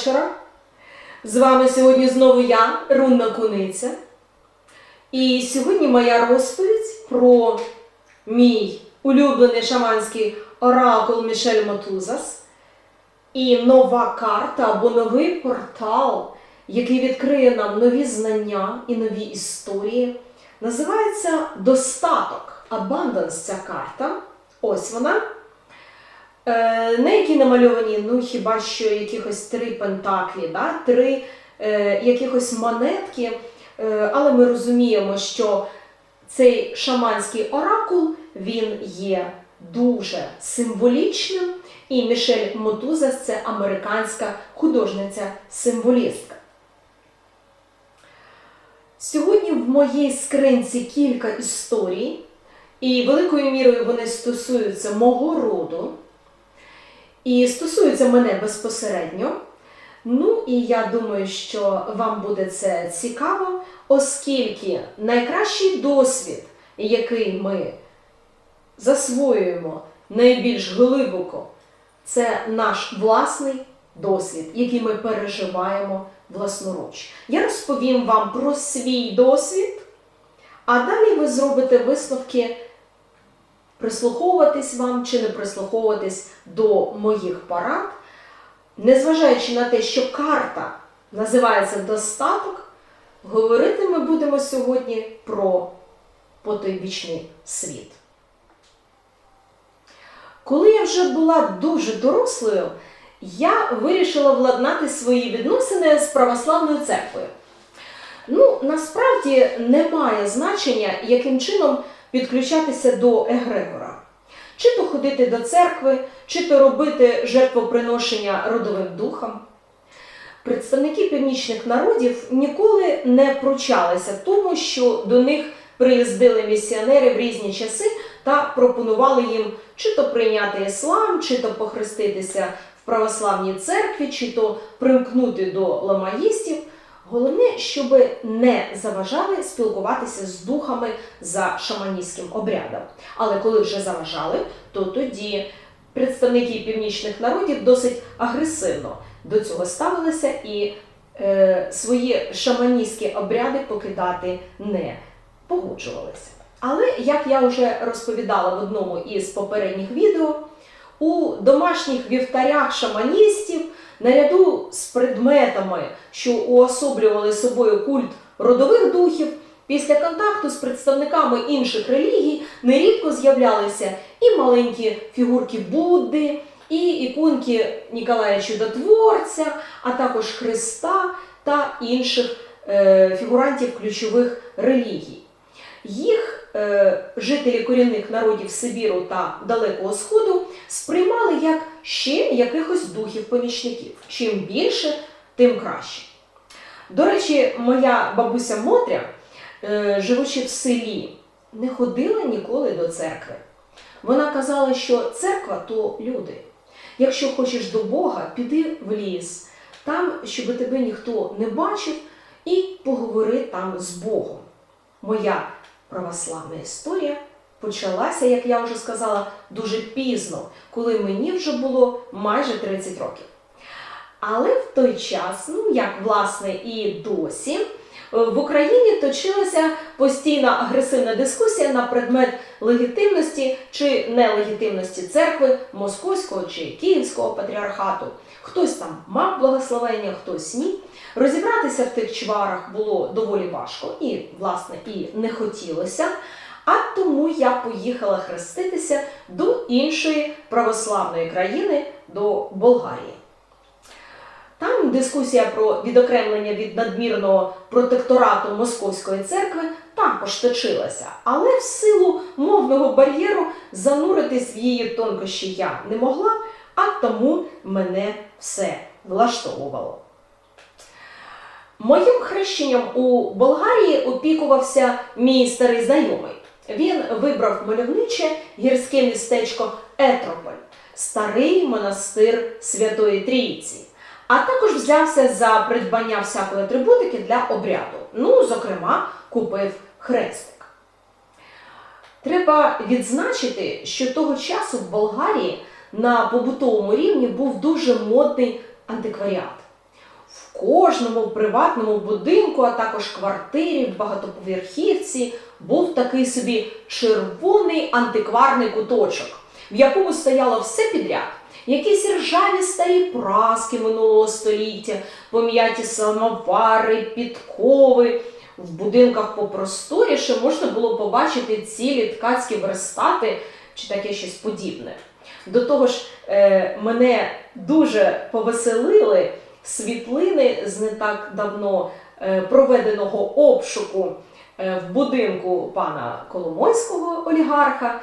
Вечора. З вами сьогодні знову я, Рунна Куниця. І сьогодні моя розповідь про мій улюблений шаманський оракул Мішель Мотузас і нова карта або новий портал, який відкриє нам нові знання і нові історії. Називається Достаток. Abundance ця карта. Ось вона. Е, на якій намальовані ну, хіба що якихось три пентаклі, да? три е, якихось монетки. Е, але ми розуміємо, що цей шаманський оракул він є дуже символічним. І Мішель Мотузас це американська художниця-символістка. Сьогодні в моїй скринці кілька історій, і великою мірою вони стосуються мого роду і стосуються мене безпосередньо. Ну і я думаю, що вам буде це цікаво, оскільки найкращий досвід, який ми засвоюємо найбільш глибоко, це наш власний досвід, який ми переживаємо власноруч. Я розповім вам про свій досвід, а далі ви зробите висновки прислуховуватись вам чи не прислуховуватись до моїх порад, незважаючи на те, що карта називається достаток, говорити ми будемо сьогодні про потойбічний світ. Коли я вже була дуже дорослою, я вирішила владнати свої відносини з православною церквою. Ну, насправді немає значення, яким чином підключатися до Егрегора. Чи то ходити до церкви, чи то робити жертвоприношення родовим духам. Представники північних народів ніколи не пручалися тому, що до них приїздили місіонери в різні часи та пропонували їм чи то прийняти іслам, чи то похреститися в православній церкві, чи то примкнути до ламаїстів. Головне, щоб не заважали спілкуватися з духами за шаманістським обрядом. Але коли вже заважали, то тоді представники північних народів досить агресивно до цього ставилися і е, свої шаманістські обряди покидати не погоджувалися. Але як я вже розповідала в одному із попередніх відео, у домашніх вівтарях шаманістів наряду з предметами, що уособлювали собою культ родових духів, після контакту з представниками інших релігій нерідко з'являлися і маленькі фігурки Будди, і іконки Ніколая Чудотворця, а також Христа та інших е, фігурантів ключових релігій. Їх е, жителі корінних народів Сибіру та Далекого Сходу сприймали як ще якихось духів-помічників. Чим більше, тим краще. До речі, моя бабуся Мотря, е, живучи в селі, не ходила ніколи до церкви. Вона казала, що церква то люди. Якщо хочеш до Бога, піди в ліс, там, щоб тебе ніхто не бачив, і поговори там з Богом. Моя православна історія почалася, як я вже сказала, дуже пізно, коли мені вже було майже 30 років. Але в той час, ну як власне і досі, в Україні точилася постійна агресивна дискусія на предмет легітимності чи нелегітимності церкви Московського чи Київського патріархату. Хтось там мав благословення, хтось ні. Розібратися в тих чварах було доволі важко і, власне, і не хотілося. А тому я поїхала хреститися до іншої православної країни, до Болгарії. Там дискусія про відокремлення від надмірного протекторату Московської церкви також точилася, але в силу мовного бар'єру зануритись в її тонкощі я не могла, а тому мене все влаштовувало. Моїм хрещенням у Болгарії опікувався мій старий знайомий. Він вибрав мальовниче гірське містечко Етрополь, старий монастир Святої Трійці, а також взявся за придбання всякої атрибутики для обряду. Ну, зокрема, купив хрестик. Треба відзначити, що того часу в Болгарії на побутовому рівні був дуже модний антикваріат. В кожному приватному будинку, а також квартирі, в багатоповерхівці був такий собі червоний антикварний куточок, в якому стояло все підряд. Якісь ржаві старі праски минулого століття, пом'яті самовари, підкови. В будинках попросторіше можна було побачити цілі ткацькі верстати чи таке щось подібне. До того ж, е, мене дуже повеселили світлини з не так давно е, проведеного обшуку е, в будинку пана Коломойського олігарха,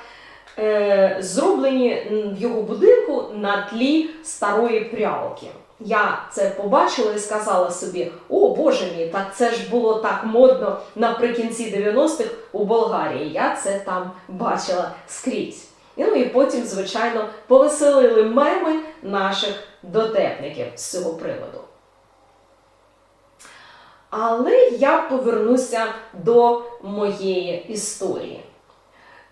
зроблені в його будинку на тлі старої прялки. Я це побачила і сказала собі: о Боже мій, так це ж було так модно наприкінці 90-х у Болгарії. Я це там бачила скрізь. Ну і потім, звичайно, повеселили меми наших дотепників з цього приводу. Але я повернуся до моєї історії.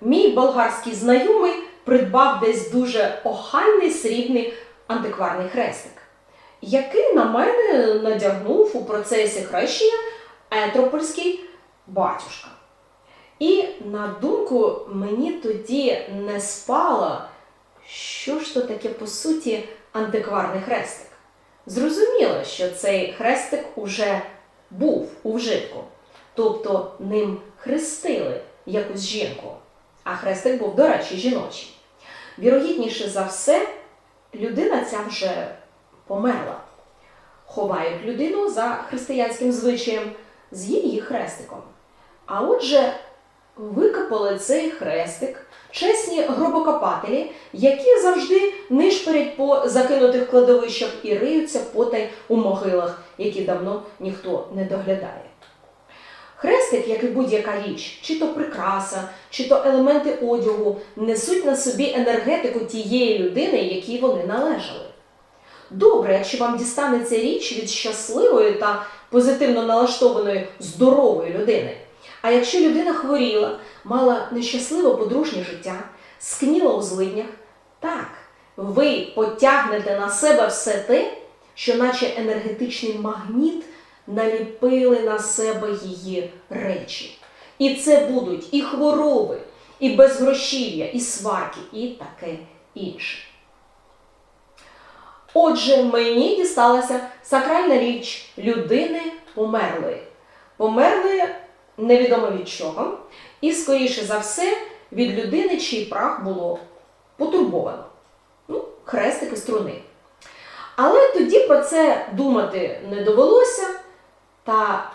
Мій болгарський знайомий придбав десь дуже охайний срібний антикварний хрестик, який на мене надягнув у процесі хрещення етропольський батюшка. І на думку мені тоді не спало, що ж то таке по суті антикварний хрестик. Зрозуміло, що цей хрестик уже був у вжитку, тобто ним хрестили якусь жінку, а хрестик був, до речі, жіночий. Вірогідніше за все, людина ця вже померла. Ховають людину за християнським звичаєм з її хрестиком. А отже, викопали цей хрестик чесні гробокопателі, які завжди нишпорять по закинутих кладовищах і риються потай у могилах, які давно ніхто не доглядає. Хрестик, як і будь-яка річ, чи то прикраса, чи то елементи одягу, несуть на собі енергетику тієї людини, якій вони належали. Добре, якщо вам дістанеться річ від щасливої та позитивно налаштованої здорової людини. А якщо людина хворіла, мала нещасливе подружнє життя, скніла у злиднях, так, ви потягнете на себе все те, що, наче енергетичний магніт, наліпили на себе її речі. І це будуть і хвороби, і безгрошів'я, і сварки, і таке інше. Отже, мені дісталася сакральна річ людини померлої. Померлої невідомо від чого, і, скоріше за все, від людини, чий прах було потурбовано. Ну, хрестик і струни. Але тоді про це думати не довелося, та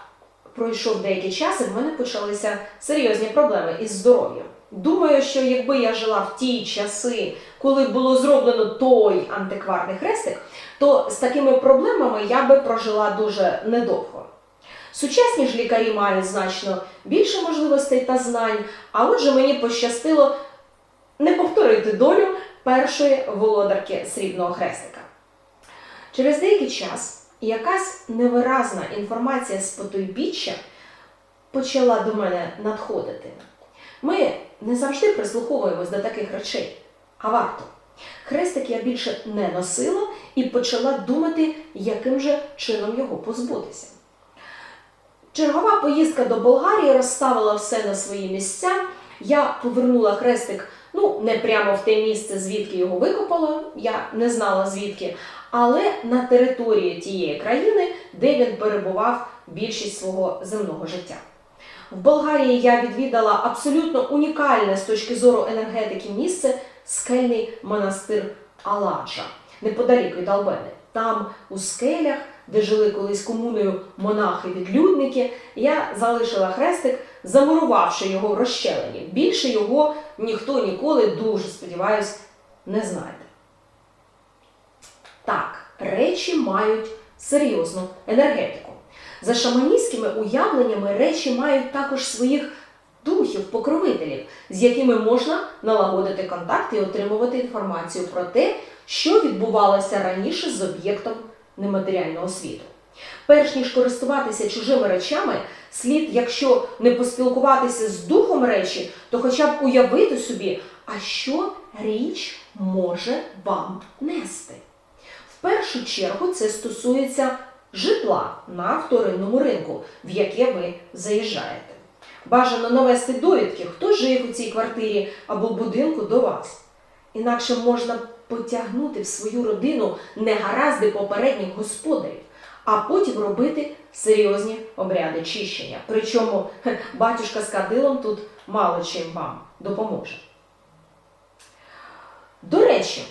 пройшов деякий час, і в мене почалися серйозні проблеми із здоров'ям. Думаю, що якби я жила в ті часи, коли було зроблено той антикварний хрестик, то з такими проблемами я би прожила дуже недовго. Сучасні ж лікарі мають значно більше можливостей та знань, а отже мені пощастило не повторити долю першої володарки срібного хрестика. Через деякий час якась невиразна інформація з потойбіччя почала до мене надходити. Ми не завжди прислуховуємось до таких речей, а варто. Хрестик я більше не носила і почала думати, яким же чином його позбутися. Чергова поїздка до Болгарії розставила все на свої місця. Я повернула хрестик, ну, не прямо в те місце, звідки його викопала, я не знала звідки, але на території тієї країни, де він перебував більшість свого земного життя. В Болгарії я відвідала абсолютно унікальне з точки зору енергетики місце скельний монастир Аладжа, неподалік від Албени. Там, у скелях, де жили колись комуною монахи-відлюдники, я залишила хрестик, замурувавши його в розщелині. Більше його ніхто ніколи, дуже сподіваюсь, не знайде. Так, речі мають серйозну енергетику. За шаманістськими уявленнями речі мають також своїх духів-покровителів, з якими можна налагодити контакт і отримувати інформацію про те, що відбувалося раніше з об'єктом нематеріального світу. Перш ніж користуватися чужими речами, Слід, якщо не поспілкуватися з духом речі, то хоча б уявити собі, а що річ може вам нести. В першу чергу це стосується житла на вторинному ринку, в яке ви заїжджаєте. Бажано навести довідки, хто жив у цій квартирі або будинку до вас. Інакше можна потягнути в свою родину негаразди попередніх господарів, а потім робити серйозні обряди чищення. Причому батюшка з кадилом тут мало чим вам допоможе. До речі,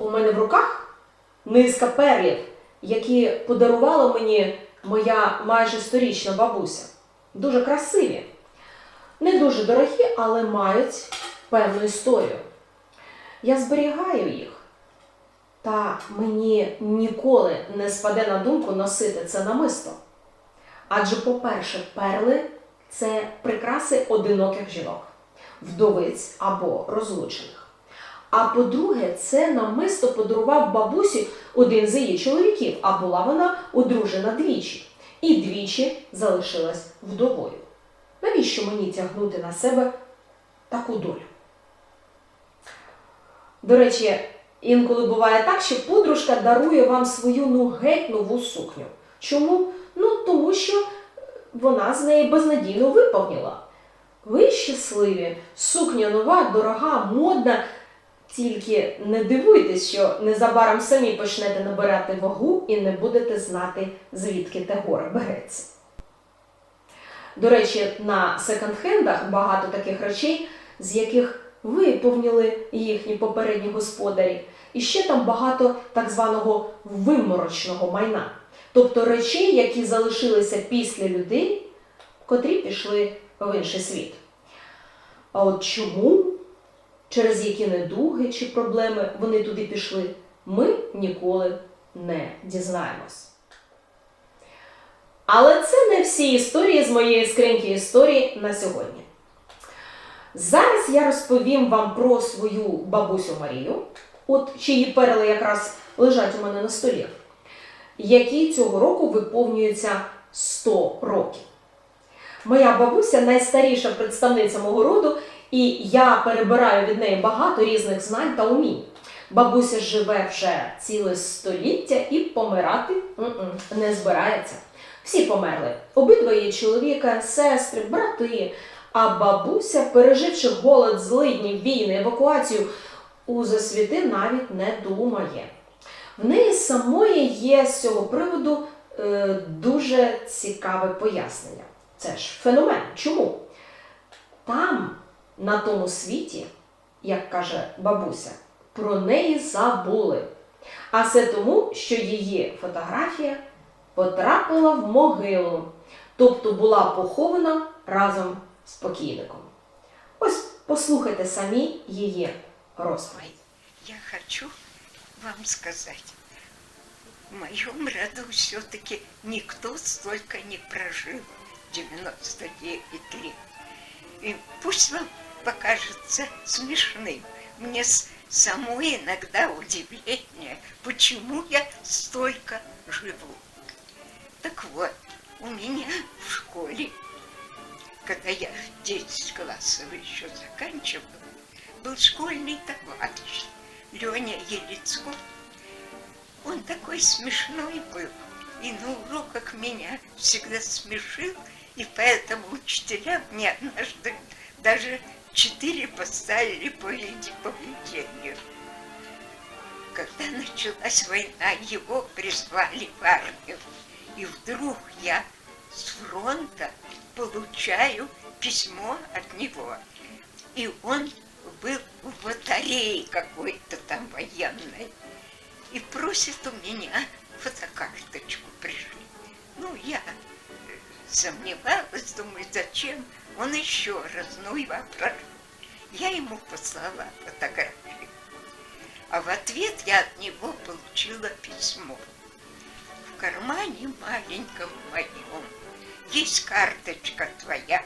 у мене в руках низка перлів, які подарувала мені моя майже сторічна бабуся. Дуже красиві. Не дуже дорогі, але мають певну історію. Я зберігаю їх, та мені ніколи не спаде на думку носити це намисто. Адже, по-перше, перли це прикраси одиноких жінок, вдовиць або розлучених. А по-друге, це намисто подарував бабусі один з її чоловіків, а була вона одружена двічі. І двічі залишилась вдовою. Навіщо мені тягнути на себе таку долю? До речі, інколи буває так, що подружка дарує вам свою ну геть нову сукню. Чому? Ну, тому що вона з неї безнадійно виповнила. Ви щасливі, сукня нова, дорога, модна. Тільки не дивуйтесь, що незабаром самі почнете набирати вагу і не будете знати, звідки те горе береться. До речі, на секонд-хендах багато таких речей, з яких виповнили їхні попередні господарі. І ще там багато так званого виморочного майна. Тобто речей, які залишилися після людей, котрі пішли в інший світ. А от чому, через які недуги чи проблеми вони туди пішли, ми ніколи не дізнаємось. Але це не всі історії з моєї скриньки історії на сьогодні. Зараз я розповім вам про свою бабусю Марію, от чиї перли якраз лежать у мене на столі, якій цього року виповнюється 100 років. Моя бабуся найстаріша представниця мого роду, і я перебираю від неї багато різних знань та умінь. Бабуся живе вже ціле століття і помирати м-м, не збирається. Всі померли. Обидва її чоловіка, сестри, брати. А бабуся, переживши голод, злидні, війни, евакуацію, у засвіти навіть не думає. В неї самої є з цього приводу е, дуже цікаве пояснення. Це ж феномен. Чому? Там, на тому світі, як каже бабуся, про неї забули. А це тому, що її фотографія потрапила в могилу, тобто була похована разом з покійником. Ось послухайте самі її розповідь. Я хочу вам сказать, в моем роду все-таки никто столько не прожил, 99 лет. И пусть вам покажется смешным, мне самой иногда удивление, почему я столько живу. Так вот, у меня в школе, когда я 10 классов еще заканчивала, был школьный товарищ Леня Елицко. Он такой смешной был, и на уроках меня всегда смешил, и поэтому учителя мне однажды даже четыре поставили по поведению. Когда началась война, его призвали в армию. И вдруг я с фронта получаю письмо от него. И он был в батарее какой-то там военной. И просит у меня фотокарточку пришли. Ну, я сомневалась, думаю, зачем? Он еще раз, ну и вопрос. Я ему послала фотографию. А в ответ я от него получила письмо. В кармане маленьком моем есть карточка твоя.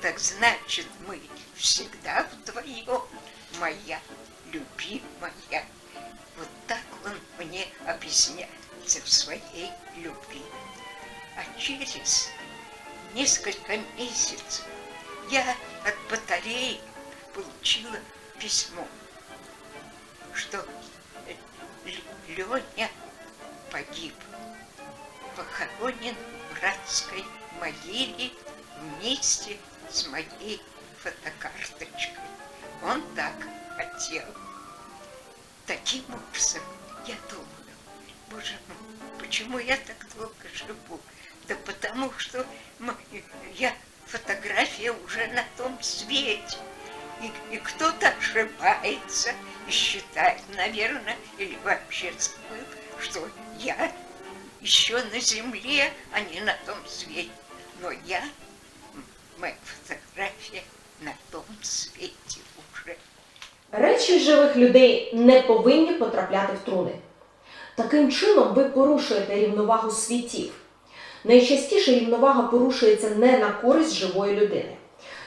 Так значит, мы всегда вдвоем, моя любимая. Вот так он мне объясняется в своей любви. А через несколько месяцев я от батареи получила письмо, что Леня погиб, похоронен в братской могиле вместе с моей фотокарточкой. Он так хотел. Таким образом, я думаю, боже мой, почему я так долго живу? Да потому что я фотография уже на том свете. И, и кто-то ошибается и считает, наверное, или вообще забыл, что я еще на земле, а не на том свете. Но я, моя фотография на том свете уже. Речі живих людей не повинні потрапляти в труни. Таким чином ви порушуєте рівновагу світів. Найчастіше рівновага порушується не на користь живої людини.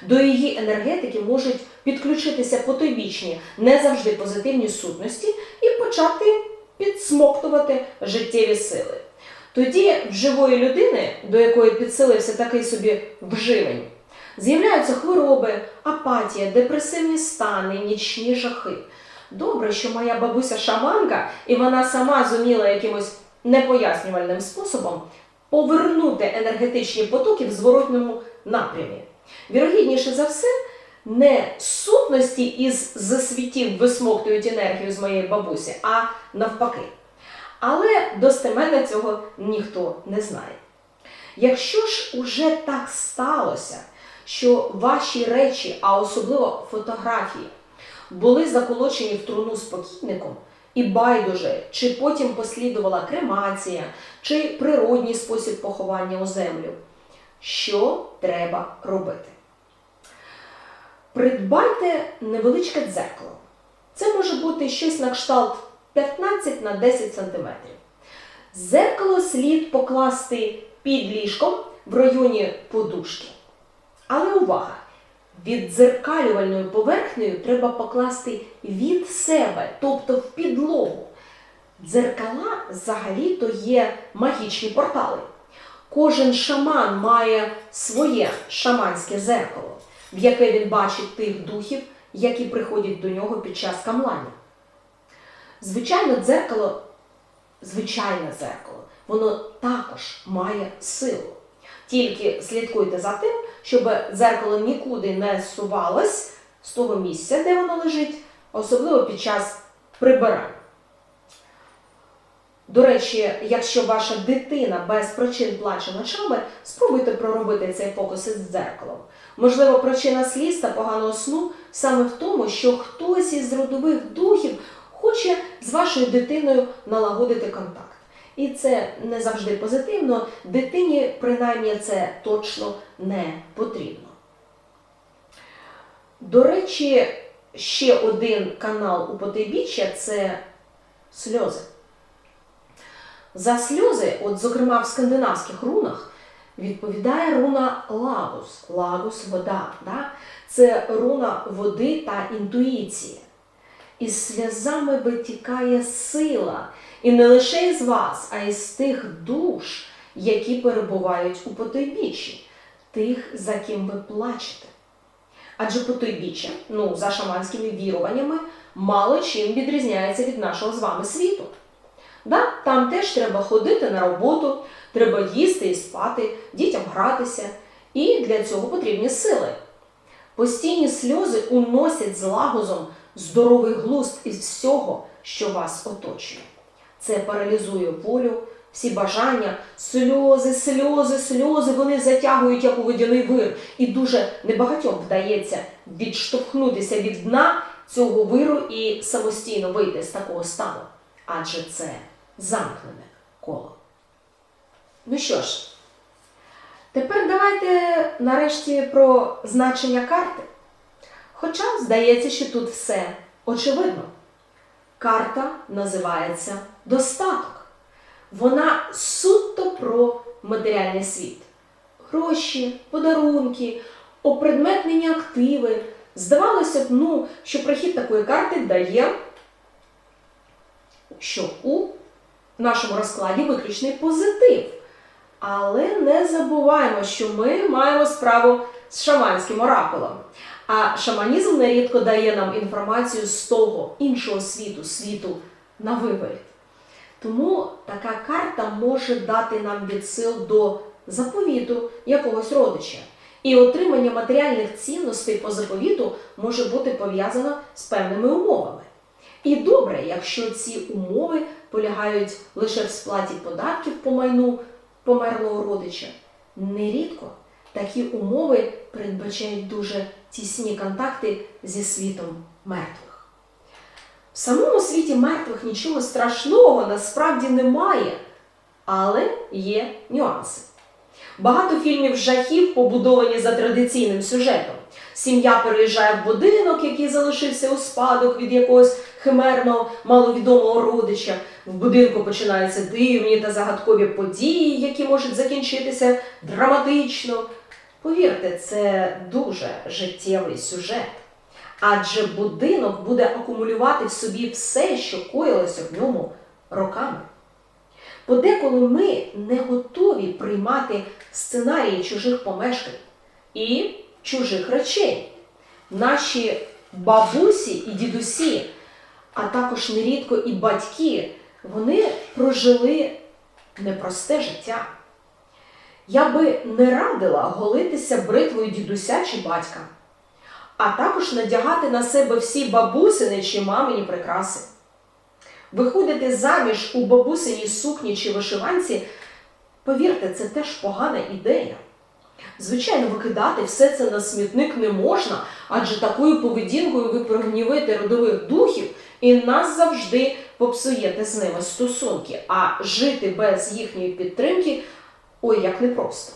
До її енергетики можуть підключитися потойбічні, не завжди позитивні сутності і почати підсмоктувати життєві сили. Тоді в живої людини, до якої підсилився такий собі вживень, з'являються хвороби, апатія, депресивні стани, нічні жахи. Добре, що моя бабуся шаманка, і вона сама зуміла якимось непояснювальним способом повернути енергетичні потоки в зворотному напрямі. Вірогідніше за все, не сутності із засвітів висмоктують енергію з моєї бабусі, а навпаки. Але достеменно цього ніхто не знає. Якщо ж уже так сталося, що ваші речі, а особливо фотографії, були заколочені в труну спокійником, і байдуже, чи потім послідувала кремація, чи природній спосіб поховання у землю, що треба робити? Придбайте невеличке дзеркало. Це може бути щось на кшталт 15 на 10 см. Зеркало слід покласти під ліжком в районі подушки. Але увага! Віддзеркалювальною поверхнею треба покласти від себе, тобто в підлогу. Дзеркала взагалі-то є магічні портали. Кожен шаман має своє шаманське зеркало, в яке він бачить тих духів, які приходять до нього під час камлання. Звичайно, дзеркало, звичайне дзеркало, воно також має силу. Тільки слідкуйте за тим, щоб дзеркало нікуди не сувалось з того місця, де воно лежить, особливо під час прибирання. До речі, якщо ваша дитина без причин плаче ночами, спробуйте проробити цей фокус із дзеркалом. Можливо, причина сліз та поганого сну саме в тому, що хтось із родових духів хоче з вашою дитиною налагодити контакт. І це не завжди позитивно, дитині принаймні це точно не потрібно. До речі, ще один канал у потайбіччя це сльози. За сльози, от зокрема в скандинавських рунах, відповідає руна лагус. Лагус вода. Да? Це руна води та інтуїції. Із сльозами витікає сила, і не лише із вас, а й з тих душ, які перебувають у потойбіччі, тих, за ким ви плачете. Адже потойбіччя, ну, за шаманськими віруваннями, мало чим відрізняється від нашого з вами світу. Да, там теж треба ходити на роботу, треба їсти і спати, дітям гратися, і для цього потрібні сили. Постійні сльози уносять з лагозом здоровий глузд із всього, що вас оточує. Це паралізує волю, всі бажання, сльози, сльози, сльози, вони затягують як у водяний вир. І дуже небагатьом вдається відштовхнутися від дна цього виру і самостійно вийти з такого стану. Адже це замкнене коло. Ну що ж, тепер давайте нарешті про значення карти. Хоча здається, що тут все очевидно. Карта називається достаток. Вона суто про матеріальний світ. Гроші, подарунки, опредметнені активи. Здавалося б, ну, що прихід такої карти дає, що у нашому розкладі виключний позитив. Але не забуваємо, що ми маємо справу з шаманським оракулом. А шаманізм нерідко дає нам інформацію з того іншого світу, світу на виворіт. Тому така карта може дати нам відсил до заповіту якогось родича. І отримання матеріальних цінностей по заповіту може бути пов'язано з певними умовами. І добре, якщо ці умови полягають лише в сплаті податків по майну померлого родича. Нерідко такі умови передбачають дуже тісні контакти зі світом мертвих. В самому світі мертвих нічого страшного насправді немає, але є нюанси. Багато фільмів жахів побудовані за традиційним сюжетом. Сім'я переїжджає в будинок, який залишився у спадок від якогось химерного маловідомого родича. В будинку починаються дивні та загадкові події, які можуть закінчитися драматично. Повірте, це дуже життєвий сюжет. Адже будинок буде акумулювати в собі все, що коїлося в ньому роками. Подеколи ми не готові приймати сценарії чужих помешкань і чужих речей. Наші бабусі і дідусі, а також нерідко і батьки, вони прожили непросте життя. Я би не радила голитися бритвою дідуся чи батька, а також надягати на себе всі бабусини чи мамині прикраси. Виходити заміж у бабусиній сукні чи вишиванці, повірте, це теж погана ідея. Звичайно, викидати все це на смітник не можна, адже такою поведінкою ви прогнівите родових духів і нас завжди попсуєте з ними стосунки, а жити без їхньої підтримки ой як непросто.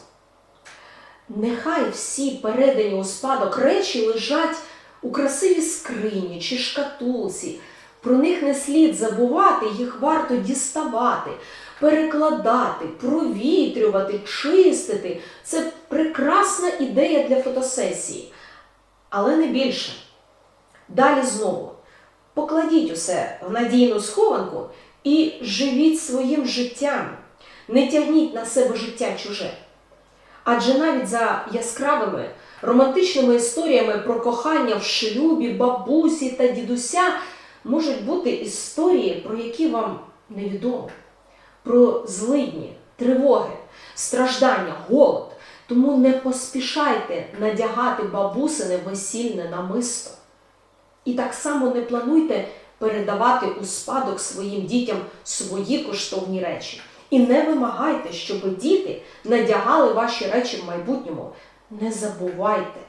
Нехай всі передані у спадок речі лежать у красивій скрині чи шкатулці. Про них не слід забувати, їх варто діставати, перекладати, провітрювати, чистити. Це прекрасна ідея для фотосесії. Але не більше. Далі знову покладіть усе в надійну схованку і живіть своїм життям. Не тягніть на себе життя чуже. Адже навіть за яскравими романтичними історіями про кохання в шлюбі, бабусі та дідуся можуть бути історії, про які вам невідомо, про злидні, тривоги, страждання, голод. Тому не поспішайте надягати бабусине весільне намисто. І так само не плануйте передавати у спадок своїм дітям свої коштовні речі. І не вимагайте, щоб діти надягали ваші речі в майбутньому. Не забувайте.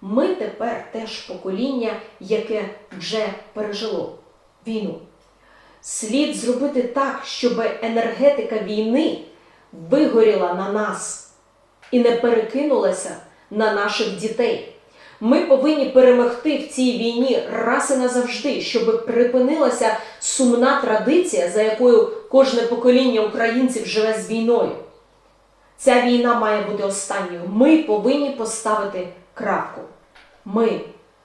Ми тепер теж покоління, яке вже пережило війну. Слід зробити так, щоб енергетика війни вигоріла на нас і не перекинулася на наших дітей. Ми повинні перемогти в цій війні раз і назавжди, щоб припинилася сумна традиція, за якою кожне покоління українців живе з війною. Ця війна має бути останньою. Ми повинні поставити крапку. Ми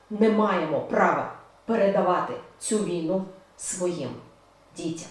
не маємо права передавати цю війну своїм дітям.